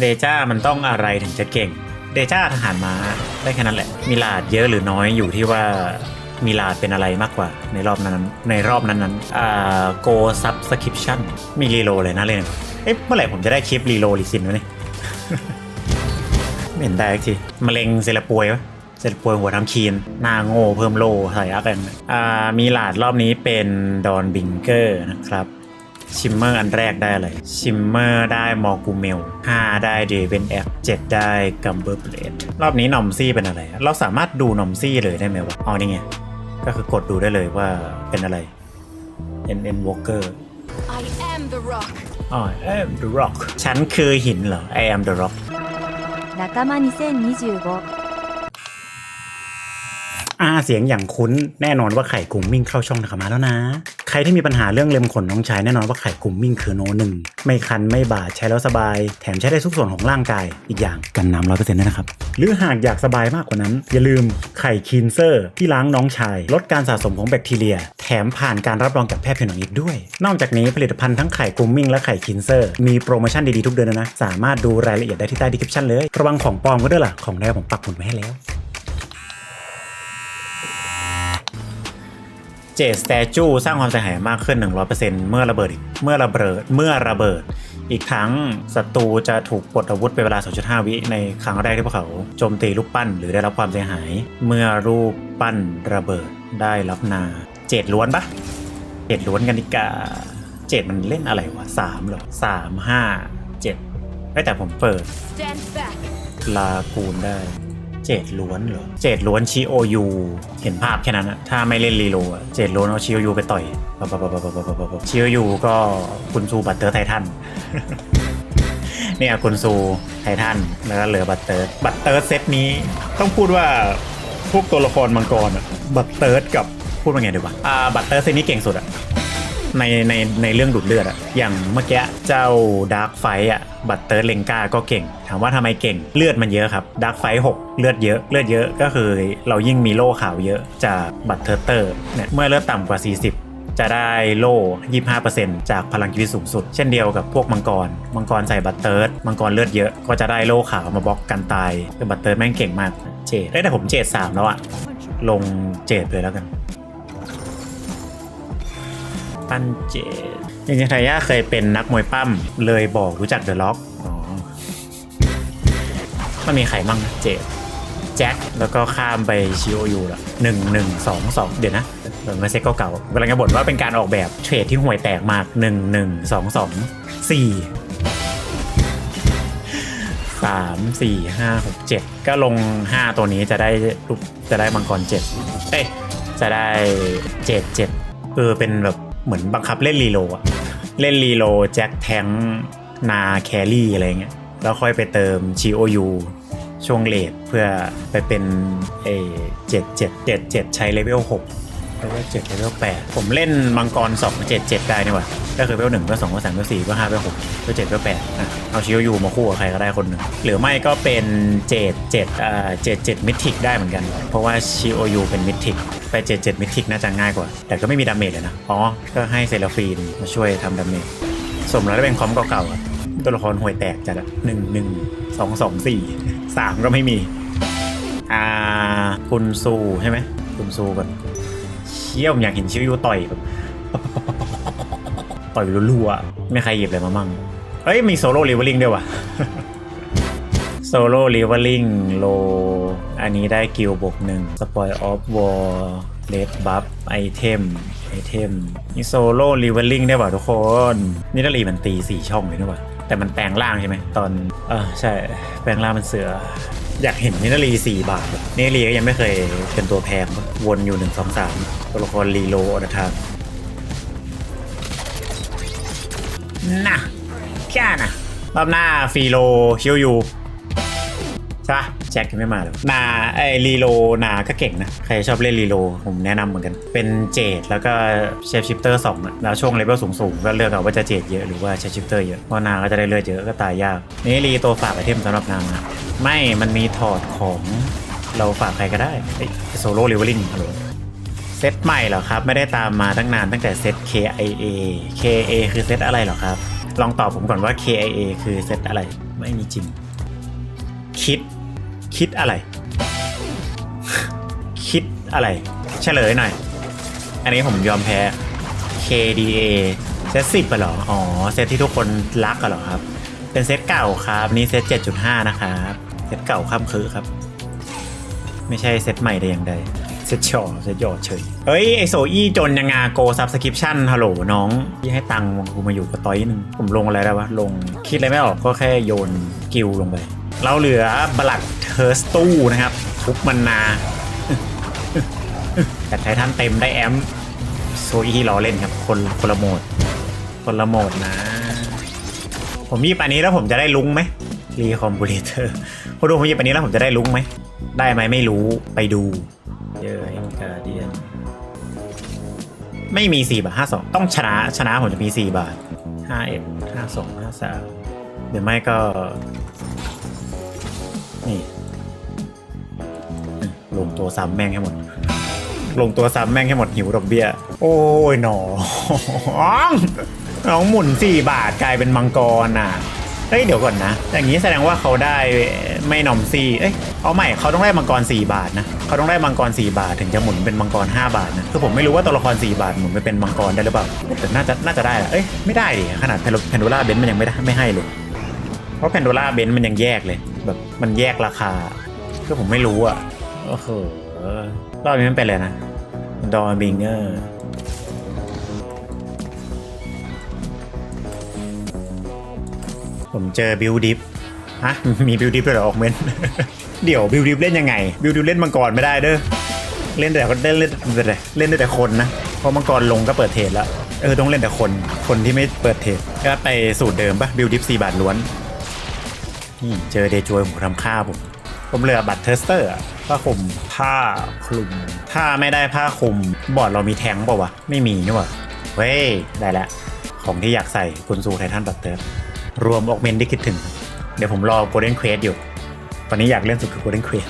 เดจ้ามันต้องอะไรถึงจะเก่ง เดจ้าทหารม้าได้แค่นั้นแหละ มีลาดเยอะหรือน้อยอยู่ที่ว่ามีลาดเป็นอะไรมากกว่าในรอบนั้นในรอบนั้นนั้นอ่าโกซับสคริปชั่นมีรีโลเลยนะเล่นเอ๊ะเมื่อไหร่ผมจะได้คลิปรีโลลิซินวะเนี่ยเห็นได้ทีมะเร็งเซลปวยวะเซลปวยหัวทำคีนหน้าโง่เพิ่มโลใส่อัพกันอ่ามีหลาดรอบนี้เป็นดอนบิงเกอร์นะครับ ชิมเมอร์อันแรกได้อะไรชิมเมอร์ได้มอร์กูเมล 5 ได้เดเวนแอฟ7ได้กัมเบอร์เบลดรอบนี้นอมซี่เป็นอะไร เราสามารถดูนอมซี่เลยได้ไหมวะอ๋อนี่ไง ก็คือกดดูได้เลยว่าเป็นอะไร N N Walker I am the rock. อ๋อ I am the rock ฉันคือหินเหรอ I am the rock 仲間2025อาเสียงอย่างคุ้นแน่นอนว่าไข่กุมมิ่งเข้าช่องนะครับมาแล้วนะใค รที่มีปัญหาเรื่องเล็มขนน้องชายแน่นอนว่าไข่กลุ่มมิ่งคือโนหนึ่งไม่คันไม่บาดใช้แล้วสบาย แถมใช้ได้ทุกส่วนของร่างกายอีกอย่างกันน้ำร้อยเปอร์เซ็นต์ด้วยนะครับ หรือหากอยากสบายมากกว่านั้น อย่าลืมไข่คีนเซอร์ที่ล้างน้องชาย ลดการสะสมของแบคทีเรีย แถมผ่านการรับรองจากแพทย์ผิวหนังอีกด้วย นอกจากนี้ผลิตภัณฑ์ทั้งไข่กลุ่มมิ่งและไข่คีนเซอร์มีโปรโมชั่นดีๆทุกเดือนนะสามารถดูรายละเอียดได้ที่ใต้ดีคริปชั่นเลยระวังของปลอมก็ด้วยล่ะของแท้ผมปักหมุดไว้ให้แล้ว เจสแตจูสร้างความเสียหายมากขึ้น 100%เมื่อระเบิดอีกเมื่อระเบิดเมื่อระเบิด อีกทั้งศัตรูจะถูกปลดอาวุธเป็นเวลา 2.5 วิในครั้งแรกที่พวกเขาโจมตีรูปปั้นหรือได้รับความเสียหาย เมื่อรูปปั้นระเบิดได้รับนาเจดล้วนปะเจดล้วนกันดิกาเจดมันเล่นอะไรวะสามเหรอสามห้าเจ็ดเอ้ยแต่ผมเปิด Stand back. ลากูนได้ เจดล้วนเหรอ เจดล้วนชิโอยูเห็นภาพแค่นั้นอะถ้าไม่เล่นรีโลอะเจดล้วนเอาชิโอยูไปต่อยปับปับปับปับปับปับปับชิโอยูก็คุณซูบัตเตอร์ไททันเนี่ยคุณซูไททันแล้วก็เหลือบัตเตอร์บัตเตอร์เซตนี้ต้องพูดว่าพวกตัวละครมังกรอะบัตเตอร์กับพูดว่าไงดีวะอ่าบัตเตอร์เซตนี้เก่งสุดอะ ในในในเรื่องดูดเลือดอะอย่างเมื่อกี้เจ้าดาร์กไฟอะบัตเตอร์เลงกาก็เก่ง ถามว่าทำไมเก่งเลือดมันเยอะครับดาร์กไฟหกเลือดเยอะเลือดเยอะก็คือเรายิ่งมีโล่ขาวเยอะจากบัตเตอร์เตอร์เนี่ยเมื่อเลือดต่ำกว่า 40จะได้โล่ 25%จากพลังชีวิตสูงสุด เช่นเดียวกับพวกมังกร มังกรใส่บัตเตอร์มังกรเลือดเยอะ ก็จะได้โล่ขาวมาบล็อกกันตายคือบัตเตอร์แม่งเก่งมาก เจดเอ้แต่ผมเจดสามแล้วอะลงเจดเลยแล้วกันั้นเจดจริงๆทายาเคยเป็นนักมวยปั้มเลยบอกรู้จักเดอะล็อกมันมีใครมั่งนะเจดแจ็คแล้วก็ข้ามไปชิโอยูละหนึ่งหนึ่งสองสองเดี๋ยวนะเหมือนมาเซ็กเก่าๆกำลังจะบ่นว่าเป็นการออกแบบเทรดที่ห่วยแตกมากหนึ่งหนึ่งสองสองสี่สามสี่ห้าหกเจ็ดก็ลงห้าตัวนี้จะได้รูปจะได้มังกรเจ็ดเอ้ยจะได้เจ็ดเจ็ดเออเป็นแบบ เหมือนบังคับเล่นรีโลอะเล่นรีโลแจ็คแทงนาแครี่อะไรเงี้ยแล้วค่อยไปเติมชีโอยูช่วงเลทเพื่อไปเป็นเอเจ็ดเจ็ดเจ็ดเจ็ดใช้เลเวลหก เลเวลเจ็ดเลเวลแปดผมเล่นมังกรสองเจ็ดเจ็ดได้นี่หว่าก็คือเลเวลหนึ่งเลเวลสองเลเวลสามเลเวลสี่เลเวลห้าเลเวลหกเลเวลเจ็ดเลเวลแปดอะเอาชิโอยูมาคู่กับใครก็ได้คนหนึ่งหรือไม่ก็เป็นเจ็ดเจ็ดอ่าเจ็ดเจ็ดมิทิกได้เหมือนกัน เพราะว่าชิโอยูเป็นมิทิกไปเจ็ดเจ็ดมิทิกน่าจะง่ายกว่า แต่ก็ไม่มีดาเมจเลยนะอ๋อก็ให้เซราฟีนมาช่วยทำดาเมจสมแล้วได้เป็นคอมเก่าๆอะตัวละครห่วยแตกจัดอะหนึ่งหนึ่งสองสองสี่สามก็ไม่มี อ่าคุณซูใช่ไหมคุณซูแบบเชี่ยวผมอยากเห็นชิวยูต่อยแบบต่อยรัวๆไม่ใครหยิบอะไรมามั่งเอ้ยมีโซโล่ลิเวอริงด้วยว่ะโซโล่ลิเวอริงโล อันนี้ได้กิลบวกหนึ่งสปอยออฟวอร์เลดบัฟไอเทมไอเทมนี่โซโล่ลิเวอริงได้ป่ะทุกคน นี่นาลีมันตีสี่ช่องเลยนะว่ะแต่มันแปลงร่างใช่ไหมตอนเออใช่ แปลงร่างเป็นเสือ อยากเห็นนินาลีสี่บาทนินาลีก็ยังไม่เคยเป็นตัวแพงวนอยู่หนึ่งสองสามตัวละครรีโลอดทางน่ะแค่น่ะรอบหน้าฟีโลคิวยูใช่ปะ แจ็คยังไม่มาเลยนาไอรีโลนาก็เก่งนะ ใครชอบเล่นรีโลผมแนะนำเหมือนกัน เป็นเจดแล้วก็เชฟชิปเตอร์สองอะแล้วช่วงเลเวลสูงๆ ก็เลือกเอาว่าจะเจดเยอะหรือว่าเชฟชิปเตอร์เยอะ เพราะนาก็จะได้เลือดเยอะก็ตายยาก นี่รีตัวฝากไอเทมสำหรับนามาไม่มันมีถอดของเราฝากใครก็ได้โซโล่เลเวลลิ่งฮัลโหลเซตใหม่เหรอครับ ไม่ได้ตามมาตั้งนานตั้งแต่เซต KIA KA คือเซตอะไรเหรอครับ ลองตอบผมก่อนว่า KIA คือเซตอะไร ไม่มีจริงคิด คิดอะไร คิดอะไร เฉลยหน่อย อันนี้ผมยอมแพ้ KDA เซตสิบไปหรอ อ๋อ เซตที่ทุกคนรักกันหรอครับ เป็นเซตเก่าครับ นี่เซต 7.5 นะครับ เซตเก่าข้ามคือครับ ไม่ใช่เซตใหม่แต่อย่างใด เซตชอเซตยอดเฉย เฮ้ย ไอโซอี้จนยังงาโกซับสคริปชั่นฮัลโหลน้อง ที่ให้ตังค์กูมาอยู่กับต้อยนึง ผมลงอะไรได้วะ ลงคิดอะไรไม่ออกก็แค่โยนกิวลงไป เราเหลือบลัดเทอร์สตู้นะครับทุบมันนาแต่ไททันเต็มได้แอมโซอี้ล้อเล่นครับ คนคนละโหมด คนละโหมดนะ ผมยิบอันนี้แล้วผมจะได้ลุ้งไหมรีคอมบูเลเตอร์คุณดูผมยิบอันนี้แล้วผมจะได้ลุ้งไหม ได้ไหมไม่รู้ไปดูเยอะเอ็นการเดียนไม่มี4บาท52 ต้องชนะชนะผมจะมี 4 บาท51 52 53หรือไม่ก็ นี่ลงตัวซ้ำแม่งให้หมด ลงตัวซ้ำแม่งให้หมดหิวดอกเบี้ย โอ้ยหนอน้องหมุน4บาทกลายเป็นมังกรอะเฮ้ยเดี๋ยวก่อนนะ อย่างนี้แสดงว่าเขาได้ไม่นอมซี่ เอ้ยเอาใหม่เขาต้องได้มังกร 4 บาทนะ เขาต้องได้มังกร 4 บาท ถึงจะหมุนเป็นมังกร 5 บาทนะ คือผมไม่รู้ว่าตัวละคร 4 บาทหมุนไปเป็นมังกรได้หรือเปล่า แต่น่าจะน่าจะได้แหละเอ้ยไม่ได้ดิ ขนาดแพนโดล่าเบนมันยังไม่ได้ไม่ให้เลย เพราะแพนโดล่าเบนมันยังแยกเลย แบบมันแยกราคาคือผมไม่รู้อะโอ้โหรอบนี้มันเป็นอะไรนะดอบิงเกอร์ผมเจอบิลดิฟฮะ มีบิลดิฟด้วยเหรอออกเมนเดี๋ยวบิลดิฟเล่นยังไง บิลดิฟเล่นมังกรไม่ได้เด้อเล่นแต่เล่นเล่นเล่นเล่นได้แต่คนนะเพราะมังกรลงก็เปิดเทรดแล้ว เออต้องเล่นแต่คนคนที่ไม่เปิดเทรดก็ไปสูตรเดิมปะบิลดิฟสี่บาทล้วน นี่เจอเดจวยผมทำค่าผม ผมเหลือบัตรเทสเตอร์ผ้าคลุมผ้าคลุม ถ้าไม่ได้ผ้าคลุมบอร์ดเรามีแทงเปล่าวะ ไม่มีนี่หว่าเว้ย ได้แล้ว ของที่อยากใส่กุนซูไททันบัตเตอร์รวมออกเมนที่คิดถึง เดี๋ยวผมรอ Golden Quest อยู่ ตอนนี้อยากเล่นสุดคือ Golden Quest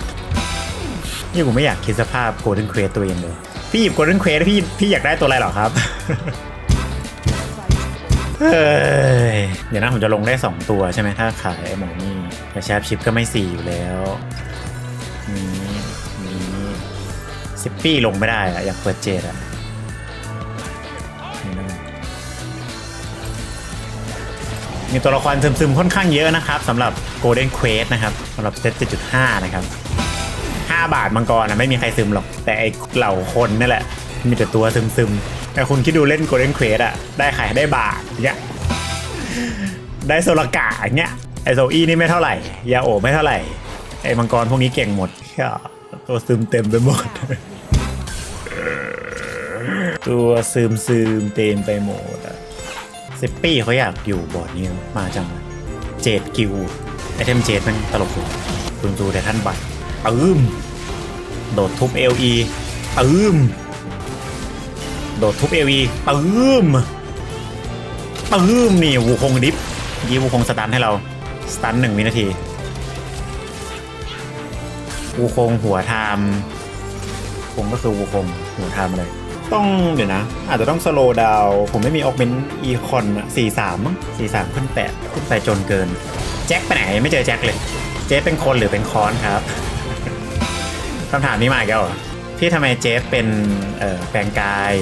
นี่ผมไม่อยากคิดสภาพ Golden Quest ตัวเองเลย พี่หยิบ Golden Quest พี่พี่อยากได้ตัวอะไรเหรอครับเฮ้ยเดี๋ยวนะผมจะลงได้ 2 ตัวใช่ไหมถ้าขายหมอนี่ แต่แชปชิปก็ไม่4อยู่แล้วนี่นี่ซิปปี้ลงไม่ได้อะอยากเปิดเจดอะมีตัวละครซึมๆค่อนข้างเยอะนะครับสำหรับ Golden Quest นะครับสำหรับเซต7.5 นะครับ 5 บาทมังกรนะไม่มีใครซึมหรอก แต่ไอเหล่าคนนี่แหละ มีแต่ตัวซึมๆแต่คุณคิดดูเล่น Golden Quest อะได้ขายได้บาทเงี้ยได้โซลกาเงี้ย ไอโซอี้นี่ไม่เท่าไหร่ยาโอไม่เท่าไหร่ ไอมังกรพวกนี้เก่งหมดตัวซึมเต็มไปหมด ตัวซึมซึมเต็มไปหมดอะซิปปี้เขาอยากอยู่บอร์ดนี้มาจังเลยเจดกิวไอเทมเจดมันตลกเลยคุณจูแต่ท่านบัตรปื้มโดดทุบเอลีปื้มโดดทุบเอลีปื้มปื้มนี่วูคงดิฟยีวูคงสตันให้เรา สตันหนึ่งวินาทีวูคงหัวไทม์คงก็คือวูคงหัวไทม์เลย ต้องเดี๋ยวนะ อาจจะต้องสโลว์ดาว ผมไม่มีออกเมนอีคอนสี่สามมั้งสี่สามขึ้นแปดขึ้นไปจนเกิน แจ็คไปไหนไม่เจอแจ็คเลย เจฟเป็นคนหรือเป็นคอนครับคำถามนี้มาอีกแล้วพี่ทำไมเจฟเป็นเอ่อแปลงกาย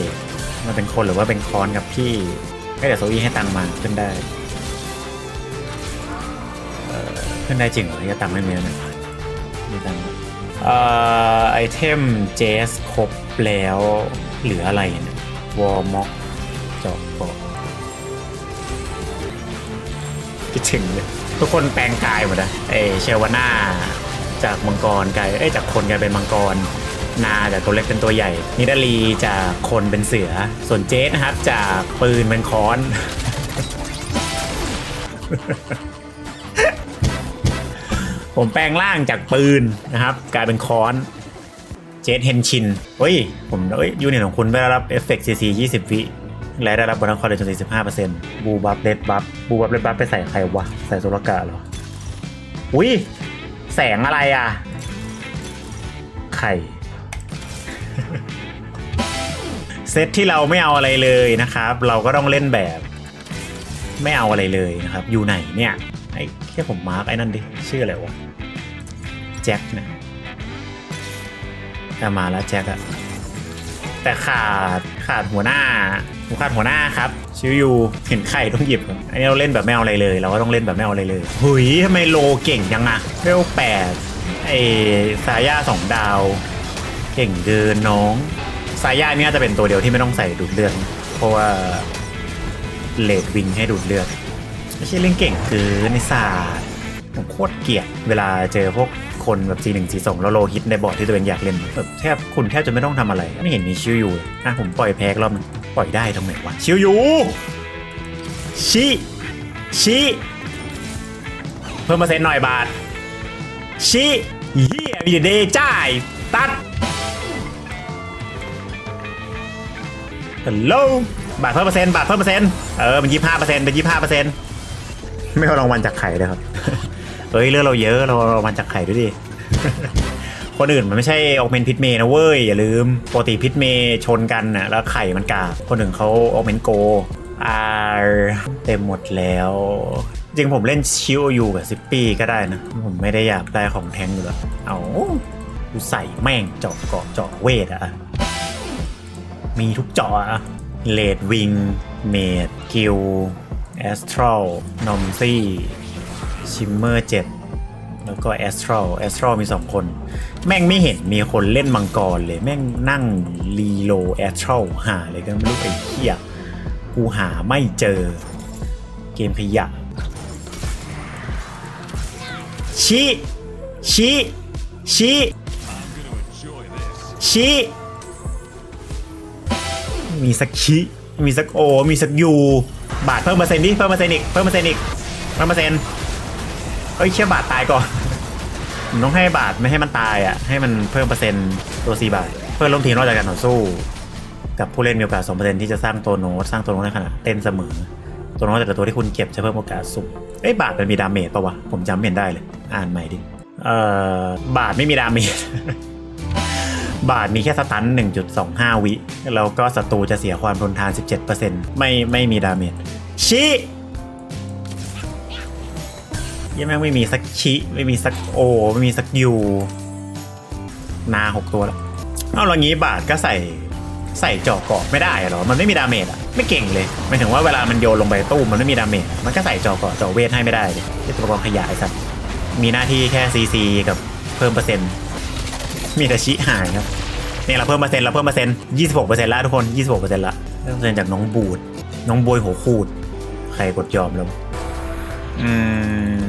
มันเป็นคนหรือว่าเป็นคอนครับพี่ก็เดี๋ยวโซอี้ให้ตังมาขึ้นได้ ขึ้นได้จริงเหรอจะตังค์ไม่มีแล้วเนี่ยมีตังค์เอ่อไอเทมเจสครบแล้วเหลืออะไรเนี่ยวอร์ม็อกจอกเกาะคิดถึงเลยทุกคนแปลงกายหมดนะเอเชลวาน่าจากมังกรกลายเอ้ยจากคนกลายเป็นมังกร นาจากตัวเล็กเป็นตัวใหญ่ นิดาลีจากคนเป็นเสือ ส่วนเจสนะครับจากปืนเป็นค้อน ผมแปลงร่างจากปืนนะครับ กลายเป็นค้อนเจดเฮนชินเฮ้ย ผมเอ้ยยูนิตของคุณได้รับเอฟเฟกต์ซีซียี่สิบวิและได้รับบนัสคอร์เรจนสิบห้าเปอร์เซ็นต์บูบัฟเลดบัฟบูบัฟเลดบัฟไปใส่ใครวะ ใส่โซลกาเหรอ อุ้ย แสงอะไรอะ ไข่ เซตที่เราไม่เอาอะไรเลยนะครับ เราก็ต้องเล่นแบบ ไม่เอาอะไรเลยนะครับ อยู่ไหนเนี่ย ไอ้แค่ผมมาร์กไอ้นั่นดิ ชื่ออะไรวะ แจ็คเนี่ยแต่มาแล้วแจ็คอะแต่ขาดขาดหัวหน้าผมขาดหัวหน้าครับชื่อยูเห็นไข่ต้องหยิบ อันนี้เราเล่นแบบไม่เอาอะไรเลย เราก็ต้องเล่นแบบไม่เอาอะไรเลยหุยทำไมโลเก่งยังอะเวลแปดไอ้สายาสองดาว เก่งเกินน้องสายาเนี่ยจะเป็นตัวเดียวที่ไม่ต้องใส่ดูดเลือดเพราะว่าเลดวิงให้ดูดเลือด ไม่ใช่เล่นเก่งคือนศาสตร์ผมโคตรเกลียดเวลาเจอพวกคนแบบ G1 G2 แล้วโลฮิตในบอร์ดที่ตัวเองอยากเล่นแบบแทบคุณแทบจะไม่ต้องทำอะไร ไม่เห็นมีชิวอยู่เลยอะผมปล่อยแพ้อีกรอบหนึงปล่อยได้ตรงไหนวะชิวอยู่ชิชิเพิ่มเปอร์เซ็นต์หน่อยบาทชิเฮียมีเดจ่ายตัดฮัลโหลบาทเพิ่มเปอร์เซ็นต์บาทเพิ่มเปอร์เซ็นต์เออมันยี่สิบห้าเปอร์เซ็นต์เป็นยี่สิบห้าเปอร์เซ็นต์ ไม่เอารางวัลจากไข่เลยครับเฮ้ยเลือกเราเยอะเราเอารางวัลจากไข่ด้วยดิ คนอื่นมันไม่ใช่ออกเมนพิทเมย์นะเว้ยอย่าลืมปกติพิทเมย์ชนกันน่ะแล้วไข่มันกาบคนอื่นเขาออกเมนโกอาเต็มหมดแล้ว จริงผมเล่นชิวอยู่กับซิปปี้ก็ได้นะ ผมไม่ได้อยากได้ของแทงอยู่แล้วเอากูใส่แม่งเจาะเกาะเจาะเวทอะมีทุกเจาะอะเลดวิงเมดกิล แอสทรัลนอมซี่ชิมเมอร์เจ็ดแล้วก็แอสทรัลแอสทรัลมีสองคน แม่งไม่เห็นมีคนเล่นมังกรเลย แม่งนั่งรีโลแอสทรัลหาเลยก็ไม่รู้ไอ้เหี้ยกูหาไม่เจอ เกมขยะชี้ชี้ชี้ชี้มีสักคิมีสักโอ มีสักยู บาทเพิ่มเปอร์เซ็นต์ดิเพิ่มเปอร์เซ็นต์อีกเพิ่มเปอร์เซ็นต์อีกเพิ่มเปอร์เซ็นต์เอ้ยเชื่อบาทตายก่อนผมต้องให้บาทไม่ให้มันตายอะให้มันเพิ่มเปอร์เซ็นต์ตัวสี่บาท เพื่อล้มทีมนอกจากการต่อสู้ กับผู้เล่นมีโอกาส2%ที่จะสร้างตัวโน้ตสร้างตัวโน้ตในขณะเต้นเสมอ ตัวโน้ตแต่ละตัวที่คุณเก็บจะเพิ่มโอกาสสูงเอ้ยบาทมันมีดาเมจปะวะผมจำไม่เห็นได้เลย อ่านใหม่ดิเอ่อบาทไม่มีดาเมจ บาทมีแค่สตัน 1.25 วิ แล้วก็ศัตรูจะเสียความทนทาน 17%ไม่ไม่มีดาเมจชิยังแม่งไม่มีสักชิ ไม่มีสักโอ ไม่มีสักยูนาหกตัวแล้ว เอาแล้วงี้บาทก็ใส่ใส่จาะเกาะไม่ได้เหรอ มันไม่มีดาเมจอะไม่เก่งเลยหมายถึงว่าเวลามันโยนลงไปตู้มันไม่มีดาเมจ มันก็ใส่จาะเกาะจาะเวทให้ไม่ได้เลยอ้ตัวกรองขยายสัตว์มีหน้าที่แค่ซีซีกับเพิ่มเปอร์เซ็นต์ มีแต่ชิหายครับเนี่ยเราเพิ่มเปอร์เซ็นต์เราเพิ่มเปอร์เซ็นต์ยี่สิบหกเปอร์เซ็นต์ละทุกคนยี่สิบหกเปอร์เซ็นต์ละเพิ่มเปอร์เซ็นต์จากน้องบูด น้องบวยหัวคูด ใครกดยอมแล้วอื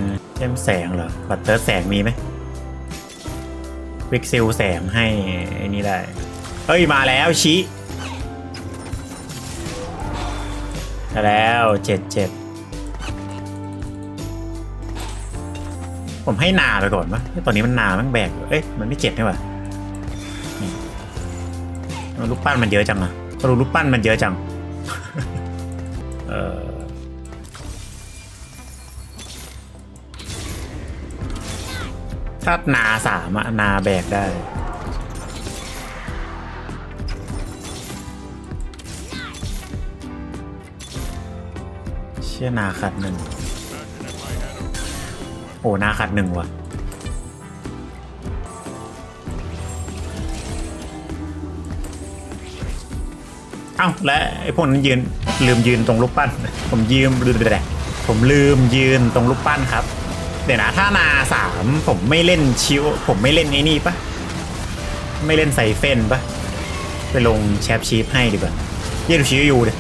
มเช่มแสงเหรอ บัตเตอร์แสงมีไหมวิกซิลแสงให้ไอ้นี่ได้เฮ้ยมาแล้วชิมาแล้วเจ็ดเจ็ดผมให้นาไปก่อนวะตอนนี้มันนามันแบกอยู่เอ้ยมันไม่เจ็บนี่หว่านี่เอา ลูกปั้นมันเยอะจังอะก็รู้ลูกปั้นมันเยอะจัง เออถ้านาสามอะนาแบกได้ เชื่อนาขัดหนึ่ง โอ้นาขัดหนึ่งว่ะ อ้าและไอ้พวกนั้นยืนลืมยืนตรงรูปปั้น ผมยืมลืมไปแหละผมลืมยืนตรงรูปปั้นครับ เดี๋ยวนะถ้านาสามผมไม่เล่นชิวผมไม่เล่นไอ้นี่ปะไม่เล่นไซเฟนปะไปลงแชปชีฟให้ดีกว่าเยี่ยดูชิวอยู่เลย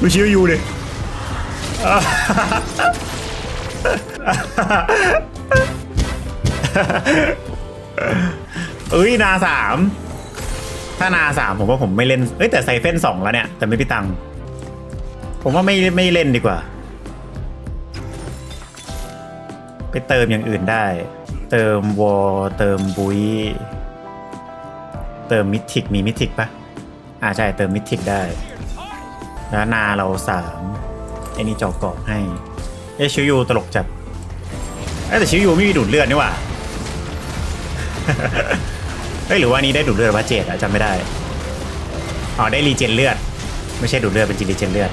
ดูชิวอยู่เลย เอ้ยนาสามถ้านาสามผมว่าผมไม่เล่นเอ้ยแต่ไซเฟนสองแล้วเนี่ย แต่ไม่พี่ตังผมว่าไม่ไม่เล่นดีกว่า ไปเติมอย่างอื่นได้ เติมวอลเติมบุยเติมมิทิกมีมิทิกปะอ่าใช่เติมมิทิกได้ แล้วนาเราสามไอ้นี่จอกเกาะให้เอ้ชิวยูตลกจัดเอ้แต่ชิวยูไม่มีดูดเลือดนี่หว่า เอ้ยหรือว่านี้ได้ดูดเลือดว่าเจดอะจำไม่ได้ อ๋อได้รีเจนเลือด ไม่ใช่ดูดเลือดเป็นจิลิเจนเลือด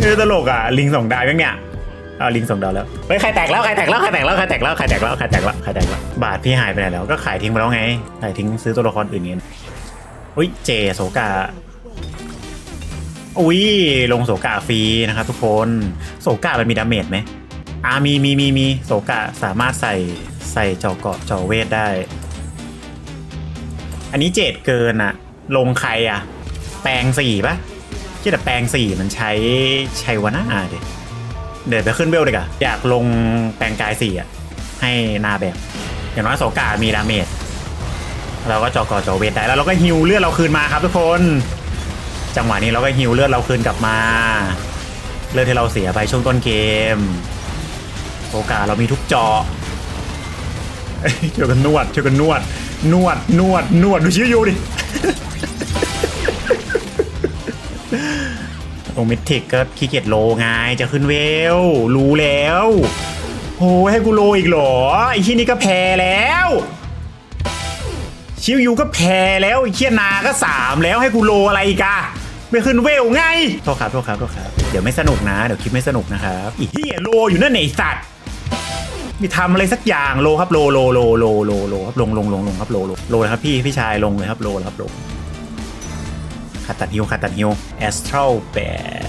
เออตลกอะลิงสองดาวยังเนี่ยเอาลิงสองดาวแล้วเฮ้ยใครแตกแล้วใครแตกแล้วใครแตกแล้วใครแตกแล้วใครแตกแล้วใครแตกแล้วใครแตกแล้วบาทพี่หายไปไหนแล้วก็ขายทิ้งไปแล้วไงขายทิ้งซื้อตัวละครอื่นเงี้ยอุ้ยเจโสกาอุ้ยลงโสกาฟรีนะครับทุกคนโสกามันมีดาเมจไหม อามีมีมีมีโสกาสามารถใส่ใส่จอเกาะจอเวทได้ อันนี้เจ็ดเกินอะลงใครอะแปลงสี่ปะคิดแต่แปลงสี่มันใช้ใช้วาน่าดิเดี๋ยวไปขึ้นเวลดีกว่าอยากลงแปลงกายสี่อะให้นาแบบ อย่างน้อยโสกามีดาเมจเราก็จอกอจอเวทได้แล้วเราก็ฮิวเลือดเราคืนมาครับทุกคน จังหวะนี้เราก็ฮิวเลือดเราคืนกลับมา เลือดที่เราเสียไปช่วงต้นเกม โอกาสเรามีทุกจาะเอ้ยช่วยกันนวดช่วยกันนวด นวดนวดนวดดูชิวยูดิโอมิทิกก็ขี้เกียจโลไงจะขึ้นเวล รู้แล้วโหให้กูโลอีกเหรอไอ้ที่นี่ก็แพ้แล้วชิวยูก็แพ้แล้วไอ้เคียนาก็สามแล้วให้กูโลอะไรอีกอะไม่ขึ้นเวลไงโทษครับโทษครับโทษครับ เดี๋ยวไม่สนุกนะ เดี๋ยวคลิปไม่สนุกนะครับอีเหี้ยโลอยู่นั่นไหนสัตว์ มีทำอะไรสักอย่างโลครับโลโลโลโลโลโลครับลงลงลงลงครับโลโลโลเลยครับพี่พี่ชายลงเลยครับโลครับโลขัดตัดฮิวขัดตัดฮิวแอสทรัลแป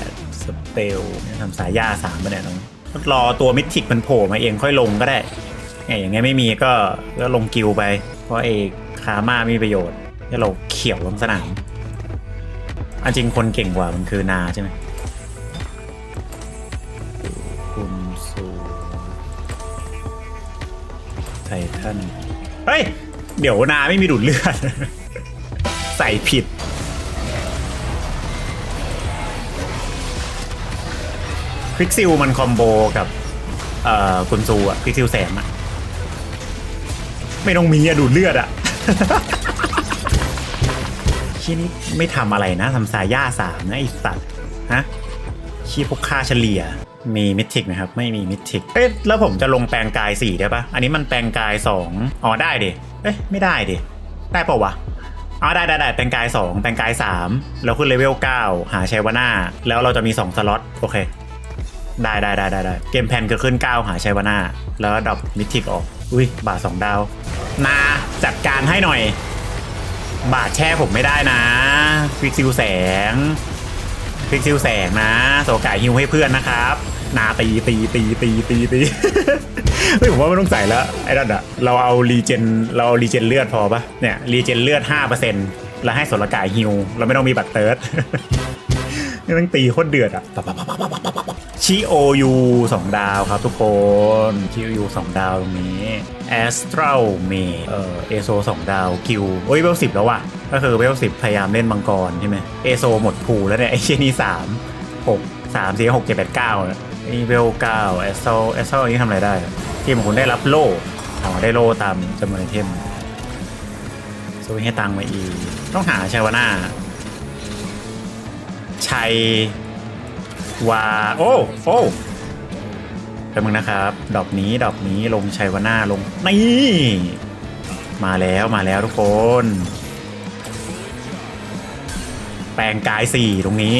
ดสเปลทำสายยาสามไปเนี่ยน้องรอตัวมิทิกมันโผล่มาเองค่อยลงก็ได้ไงอย่างเงี้ยไม่มีก็ก็ลงกิวไป เพราะเอกคาม่ามีประโยชน์ที่เราเขี่ยวลงสนามอันจริงคนเก่งกว่ามันคือนาใช่ไหม ททันเฮ้ย เดี๋ยวนาไม่มีดูดเลือด ใส่ผิด ควิกซิลมันคอมโบกับ เอ่อกุนซูอะควิกซิลแสงอะไม่ต้องมีอะดูดเลือดอะชี้นี้ไม่ทำอะไรนะทำสายย่าสามนะไอสัตว์ ฮะชี้พวกค่าเฉลี่ย มีมิทิกไหมครับ ไม่มีมิทิกเอ๊ะแล้วผมจะลงแปลงกาย 4 ได้ปะอันนี้มันแปลงกาย 2 อ๋อได้ดิเอ๊ะไม่ได้ดิได้ปะวะอ๋อได้ได้ได้แปลงกาย 2 แปลงกาย 3 แล้วขึ้นเลเวล 9 หาชัยวาน่าแล้วเราจะมี 2 สล็อตโอเค ได้ได้ได้ได้ได้เกมแพนก็ขึ้น 9 หาชัยวาน่าแล้วดรอปมิทิกออก อุ้ยบาท2ดาว นาจัดการให้หน่อย บาทแช่ผมไม่ได้นะฟิกซิลแสงฟิกซิลแสงนะโซกายฮิวให้เพื่อนนะครับ นาตีตีตีตีตีตีเฮ้ยผมว่าไม่ต้องใส่แล้วไอ้นั่นอะเราเอารีเจนเราเอารีเจนเลือดพอปะเนี่ยรีเจนเลือด 5%แล้วให้โซละกายฮิวเราไม่ต้องมีบัตรเติร์ดนี่ต้องตีโคตรเดือดอะชิโอยูสองดาวครับทุกคนชิโอยูสองดาวตรงนี้แอสตรัลเมเออเอโซสองดาวคิวโอ้ยเวลสิบแล้วว่ะ ก็คือเวลสิบพยายามเล่นมังกรใช่ไหมเอโซหมดผูแล้วเนี่ยไอ้เชนี้สามหกสามสี่หกเจ็ดแปดเก้า เนี่ยนี่เวลเก้าแอสโซแอสโซนี้ทำอะไรได้อะทีมของคุณได้รับโล่ถามว่าได้โล่ตามจำนวนไอเทมซื้อให้ตังมาอีกต้องหาชาวาน่าชัยวาโอ้โอ้แป๊บนึงนะครับ ดอกนี้ดอกนี้ลงชัยวาน่าลงนี่มาแล้วมาแล้วทุกคน แปลงกายสี่ตรงนี้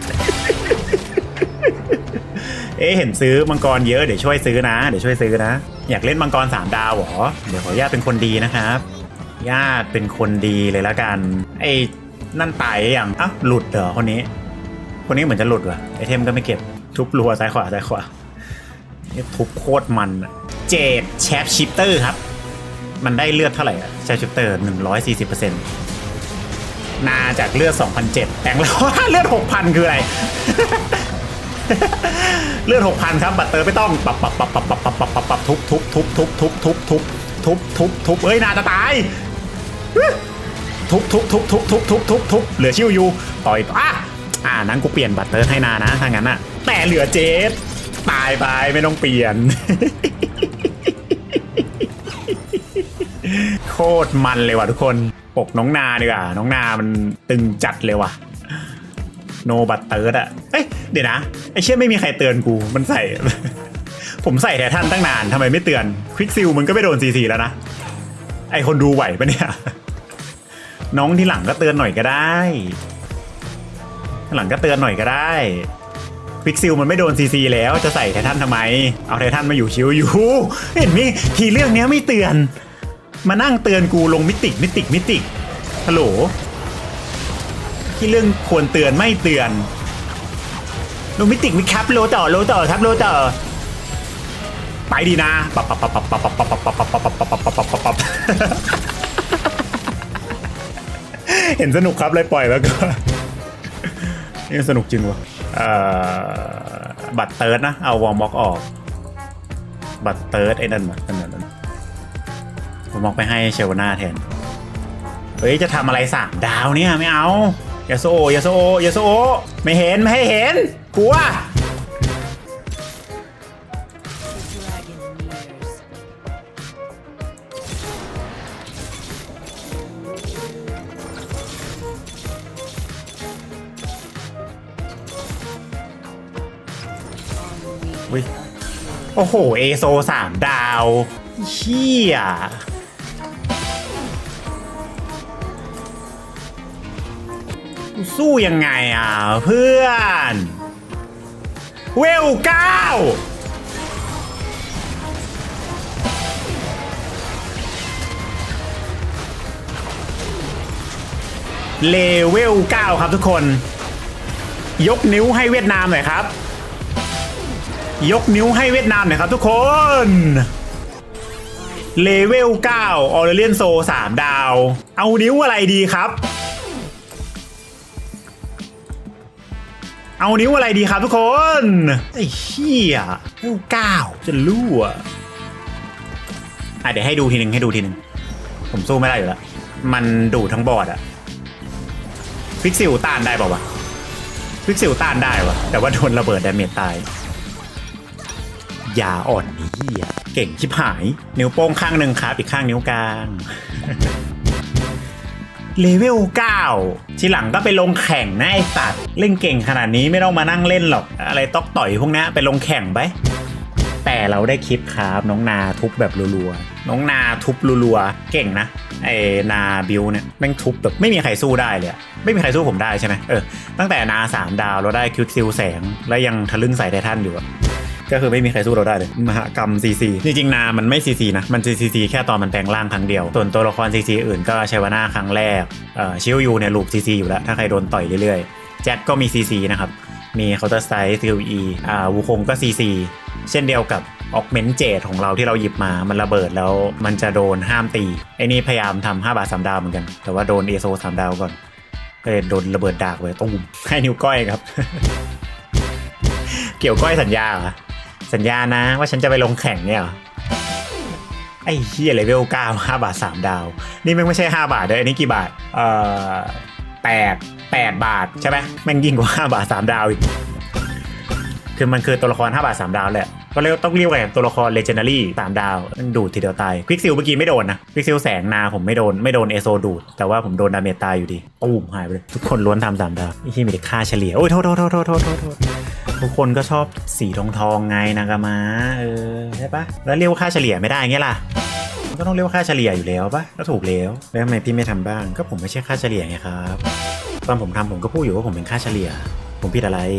เอ๊ะเห็นซื้อมังกรเยอะเดี๋ยวช่วยซื้อนะเดี๋ยวช่วยซื้อนะ อยากเล่นมังกรสามดาวเหรอเดี๋ยวขออนุญาตเป็นคนดีนะครับญาติเป็นคนดีเลยละกัน ไอ้นั่นตายอย่างอะหลุดเหรอคนนี้ คนนี้เหมือนจะหลุดว่ะไอเทมก็ไม่เก็บทุบรัวซ้ายขวาซ้ายขวานี่ทุบโคตรมันเจดแชปชิปเตอร์ครับ มันได้เลือดเท่าไหร่อะแชปชิปเตอร์หนึ่งร้อยสี่สิบเปอร์เซ็นต์นาจากเลือด 2,007แปลงแล้วเลือด 6,000 คืออะไร เลือด6,000ครับ บัตรเตอร์ไม่ต้องปับปับปับปับปับปับปับปับปับทุบทุบทุบทุบทุบทุบทุบทุบทุบทุบเอ้ยนาจะตายทุบทุบทุบทุบทุบทุบทุบทุบเหลือชิวอยู่ต่อยอะอ่านั้นกูเปลี่ยนบัตรเตอร์ให้นานะถ้างั้นอะ แต่เหลือเจสตายไปไม่ต้องเปลี่ยน โคตรมันเลยว่ะทุกคนปกน้องนาดีกว่าน้องนามันตึงจัดเลยว่ะ โนบัตเตอร์อะเอ้ยเดี๋ยวนะไอเชี่ยไม่มีใครเตือนกูมันใส่ ผมใส่แต่ท่านตั้งนานทำไมไม่เตือนควิกซิลมันก็ไม่โดนซีซีแล้วนะ ไอคนดูไหวปะเนี่ย น้องที่หลังก็เตือนหน่อยก็ได้หลังก็เตือนหน่อยก็ได้ควิกซิลมันไม่โดนซีซีแล้วจะใส่ไททันทำไม เอาไททันมาอยู่ชิวอยู่ เห็นไหมทีเรื่องเนี้ยไม่เตือน มานั่งเตือนกูลงมิติมิติมิติฮัลโหล ที่เรื่องควรเตือนไม่เตือนลงมิติกมิครับโลต่อโลต่อครับโลต่อไปดีนะปับปับปับปับปับปับปับปับปับปับปับปับปับปับปับปับเห็นสนุกครับเลยปล่อยแล้วก็นี่สนุกจริงวะบัตรเติร์ดนะ เอาวอร์มบ็อกออก บัตรเติร์ดไอ้นั่นมานั่นนั่นนั่นผมมองไปให้เชลนาแทน เฮ้ย จะทำอะไรสามดาวเนี่ย ไม่เอา ยาโซโอยาโซโอยาโซโอไม่เห็นไม่ให้เห็นกลัวโอ้โห เอโซสามดาวเชี่ย สู้ยังไงอะเพื่อน เวลเก้าเลเวล9ครับทุกคน ยกนิ้วให้เวียดนามหน่อยครับ ยกนิ้วให้เวียดนามหน่อยครับทุกคนเลเวล9ออเรเลียนโซ3ดาว เอานิ้วอะไรดีครับ เอานิ้วอะไรดีครับทุกคน ไอ้เหี้ยเลเวล9จะรู้อะอะเดี๋ยวให้ดูทีหนึ่งให้ดูทีหนึ่งผมสู้ไม่ได้อยู่แล้ว มันดูดทั้งบอร์ดอะฟิกซิลต้านได้เปล่าวะฟิกซิลต้านได้วะแต่ว่าโดนระเบิดดาเมจตายยาอ่อนนี่เหี้ยเก่งชิบหาย นิ้วโป้งข้างหนึ่งครับ อีกข้างนิ้วกลาง เลเวล 9 ทีหลังก็ไปลงแข่งนะไอ้สัตว์เล่นเก่งขนาดนี้ไม่ต้องมานั่งเล่นหรอก อะไรตอกต่อยพวกนี้ไปลงแข่งไป แต่เราได้คลิปครับน้องนาทุบแบบรัวๆ น้องนาทุบรัวๆ เก่งนะไอ้นาบิวเนี่ยแม่งทุบแบบไม่มีใครสู้ได้เลยไม่มีใครสู้ผมได้ใช่ไหมเออตั้งแต่นาสามดาวเราได้คิวซิลแสง แล้วยังทะลึ่งใส่ไททันอยู่อะ ก็คือไม่มีใครสู้เราได้เลย มหากรรมซีซีจริงๆนามันไม่ซีซีนะมันซีซีแค่ตอนมันแปลงร่างครั้งเดียว ส่วนตัวละครซีซีอื่นก็ใช้วาน่าครั้งแรกเอ่อชิวยูเนี่ยลูปซีซีอยู่แล้วถ้าใครโดนต่อยเรื่อยๆแจ็คก็มีซีซีนะครับมีเคาน์เตอร์สไตล์ซีอีอ่าวูคงก็ซีซีเช่นเดียวกับออกเมนเจดของเราที่เราหยิบมา มันระเบิดแล้วมันจะโดนห้ามตี ไอ้นี่พยายามทำ5บาท3ดาวเหมือนกัน แต่ว่าโดนเอโซ3ดาวก่อน ก็เลยโดนระเบิดดากไว้ตุ้มให้นิ้วก้อยครับ เกี่ยวก้อยสัญญาเหรอ สัญญานะว่าฉันจะไปลงแข่งเนี่ยไอ้เฮียเลเวล9 5บาท3ดาว นี่ม่งไม่ใช่5บาทเลยอันนี้กี่บาท เอ่อ8 8บาทใช่ไหมแม่งยิ่งกว่า5บาท3ดาวอีก คือมันคือตัวละคร5บาท3ดาวแหละก็เรียต้องเรียกว่าตัวละคร Legendary 3ดาวมันดูดทีเดียวตายควิกซิลเมื่อกี้ไม่โดนนะควิกซิลแสงนาผมไม่โดนไม่โดนเอโซดูด แต่ว่าผมโดนดาเมจตายอยู่ดีตูมหายไปเลย ทุกคนล้วนทำสามดาวไอ้ที่มีแต่ค่าเฉลี่ย โอ้ยโทษโทษโทษโทษโทษโทุกคนก็ชอบสีทองทองไงนากามาเออใช่ปะแล้วเรียกว่าค่าเฉลี่ยไม่ได้เงี้ยล่ะก็ต้องเรียกว่าค่าเฉลี่ยอยู่แล้วปะก็ถูกแล้วแล้วทำไมพี่ไม่ทำบ้าง ก็ผมไม่ใช่ค่าเฉลี่ยไงครับตอนผมทำผมก็พูดอยู่ว่าผมเป็นค่าเฉลี่ย ผมผิดอะไรัย